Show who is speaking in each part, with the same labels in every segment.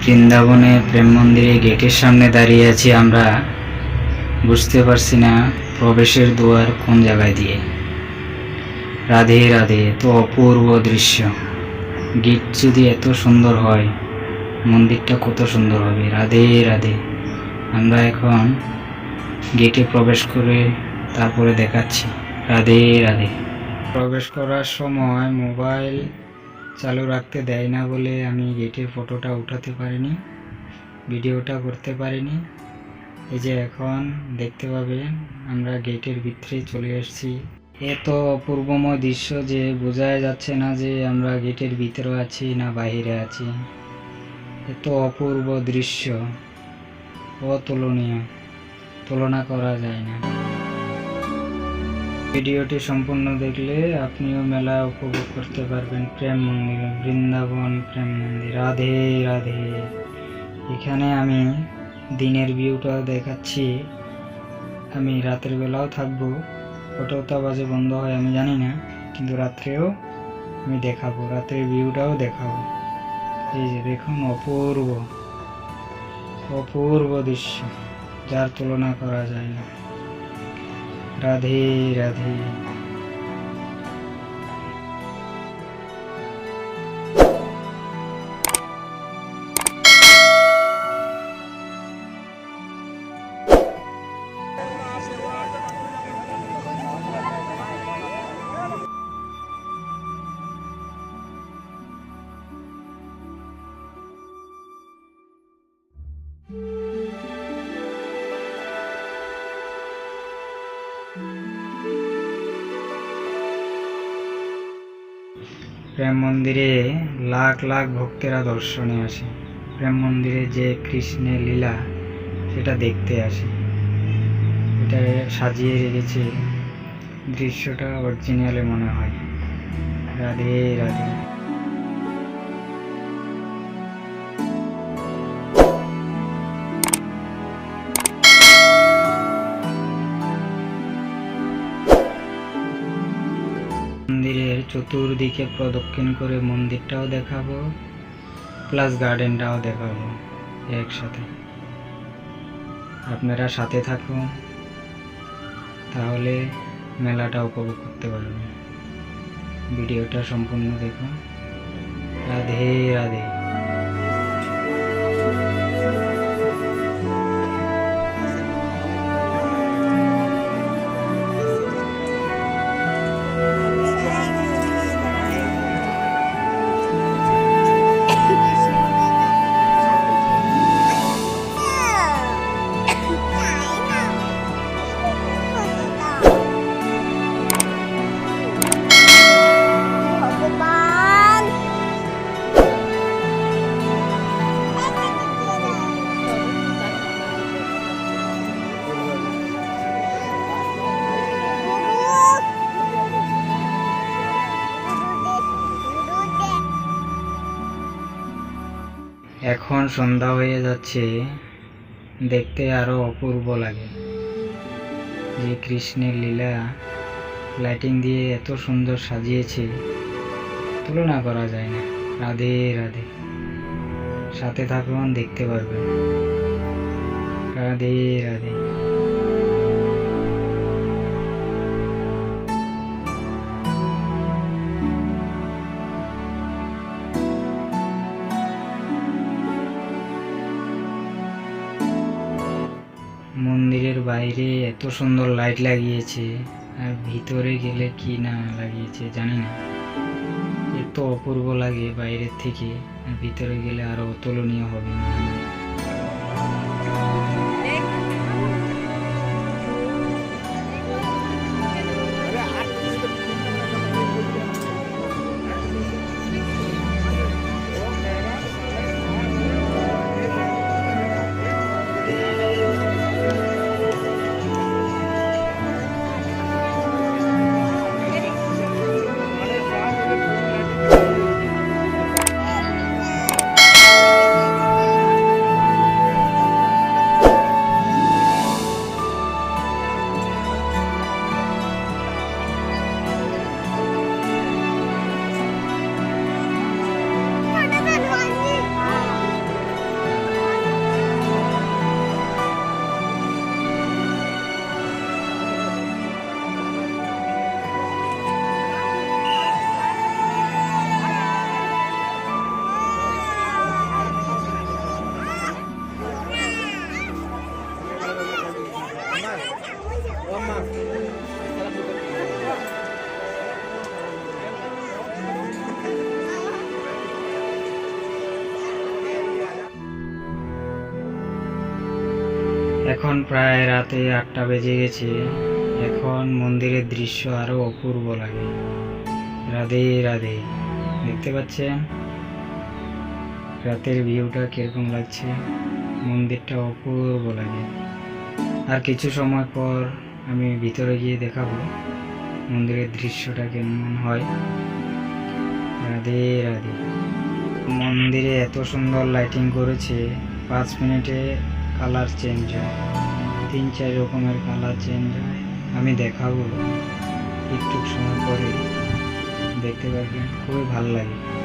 Speaker 1: বৃন্দাবনে প্রেম মন্দিরে গেটের সামনে দাঁড়িয়ে আছি আমরা। বুঝতে পারছি না প্রবেশের দুয়ার কোন জায়গায় দিয়ে। রাধে রাধে, তো অপূর্ব দৃশ্য। গেট যদি এত সুন্দর হয়, মন্দিরটা কত সুন্দর হবে। রাধে রাধে, আমরা এখন গেটে প্রবেশ করে তারপরে দেখাচ্ছি। রাধে রাধে। প্রবেশ করার সময় মোবাইল চালু রাখতে দেয় না বলে আমি গেটের ফটোটা উঠাতে পারিনি, ভিডিওটা করতে পারিনি। এই যে এখন দেখতে পাবেন, আমরা গেটের ভিতরে চলে এসেছি। এত অপূর্বময় দৃশ্য যে বোঝাই যাচ্ছে না যে আমরা গেটের ভিতরে আছি না বাইরে আছি। এত অপূর্ব দৃশ্য, অতুলনীয়, তুলনা করা যায় না। ভিডিওটি সম্পূর্ণ দেখলে আপনিও মেলা উপভোগ করতে পারবেন। প্রেম মন্দির, বৃন্দাবন, প্রেম মন্দির। রাধে রাধে। এখানে আমি দিনের ভিউটা দেখাচ্ছি। আমি রাতের বেলাও থাকব। কতটা বাজে বন্ধ হয়, আমি জানি না। কিন্তু রাত্রেও আমি দেখাবো, রাতের ভিউটাও দেখাবো। এই যে দেখুন, অপূর্ব। অপূর্ব দৃশ্য, যার তুলনা করা যায় না। রাধে রাধে প্রেম মন্দিরে লাখ লাখ ভক্তেরা দর্শনে আসে। প্রেম মন্দিরে যে কৃষ্ণের লীলা, সেটা দেখতে আসে। এটা সাজিয়ে রেখেছে। দৃশ্যটা অরিজিনালে মনে হয়। রাধে রাধে। মন্দিরের চতুর্দিকে প্রদক্ষিণ করে মন্দিরটাও দেখাবো প্লাস গার্ডেনটাও দেখাবো একসাথে। আপনারা সাথে থাকুন, তাহলে মেলাটা উপভোগ করতে পারবেন। ভিডিওটা সম্পূর্ণ দেখুন। রাধে রাধে। এখন সন্ধ্যা হয়ে যাচ্ছে, দেখতে আরও অপূর্ব লাগে। যে কৃষ্ণের লীলা লাইটিং দিয়ে এত সুন্দর সাজিয়েছে, তুলনা করা যায় না। রাধে রাধে। সাথে থাকুন, দেখতে পারবেন। রাধে রাধে। বাইরে এত সুন্দর লাইট লাগিয়েছে, আর ভিতরে গেলে কি না লাগিয়েছে জানি না। এত অপূর্ব লাগে বাইরের থেকে, আর ভিতরে গেলে আরও অতুলনীয় হবে। এখন প্রায় রাতে আটটা বেজে গেছে। এখন মন্দিরের দৃশ্য আরও অপূর্ব লাগে। রাধে রাধে। দেখতে পাচ্ছেন? রাতের ভিউটা কীরকম লাগছে? মন্দিরটা অপূর্ব লাগে। আর কিছু সময় পর আমি ভিতরে গিয়ে দেখাবো মন্দিরের দৃশ্যটা কেমন হয়। রাধে রাধে। মন্দিরে এত সুন্দর লাইটিং করেছে। পাঁচ মিনিটে কালার চেঞ্জ হয়। তিন, চার রকমের কালার চেঞ্জ হয়। আমি দেখাবো। একটু সময় পরে দেখতে পারবেন। খুবই ভালো লাগে।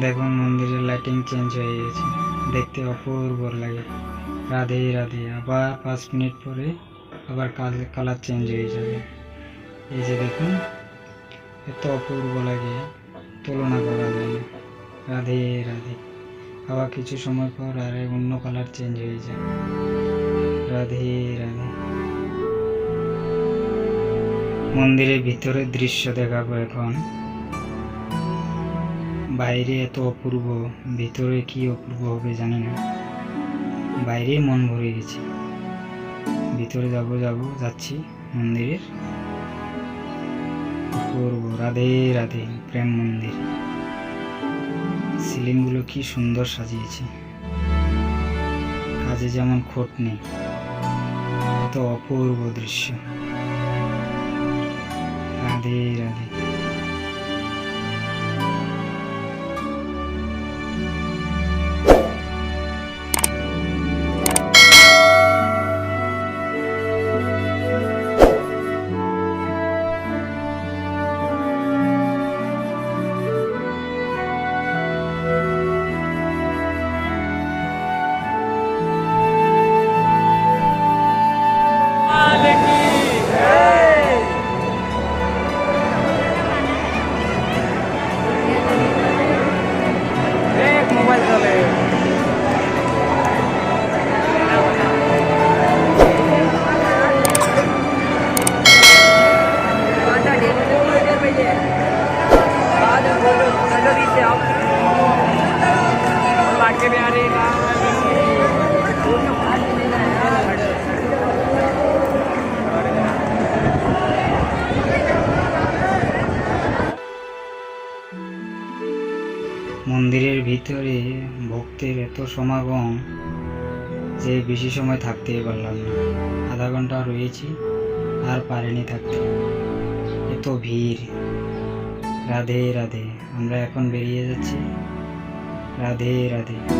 Speaker 1: দেখুন মন্দিরের লাইটিং চেঞ্জ হয়ে গেছে। দেখতে অপূর্ব লাগে। রাধে রাধে। আবার পাঁচ মিনিট পরে আবার কালার চেঞ্জ হয়ে যাবে। এই যে দেখুন, এত অপূর্ব লাগে। তুলনা করা যায় না। রাধে রাধে। আবার কিছু সময় পর আর অন্য কালার চেঞ্জ হয়ে যায় রাধে রাধে। মন্দিরের ভিতরের দৃশ্য দেখাবো এখন। বাইরে এত অপূর্ব, ভিতরে কি অপূর্ব হবে জানি না। বাইরেই মন ভরে গেছে। ভিতরে যাব যাব, যাচ্ছি মন্দিরের। অপূর্ব, রাধে রাধে, প্রেম মন্দির। সিলিংগুলো কি সুন্দর সাজিয়েছে। কাজে যেমন খোট নেই, এত অপূর্ব দৃশ্য। মন্দিরের ভিতরে ভক্তের এত সমাগম যে বেশি সময় থাকতেই পারলাম না। আধা ঘণ্টা রয়েছি, আর পারিনি থাকতে। এত ভিড়। রাধে রাধে। আমরা এখন বেরিয়ে যাচ্ছি। রাধে রাধে।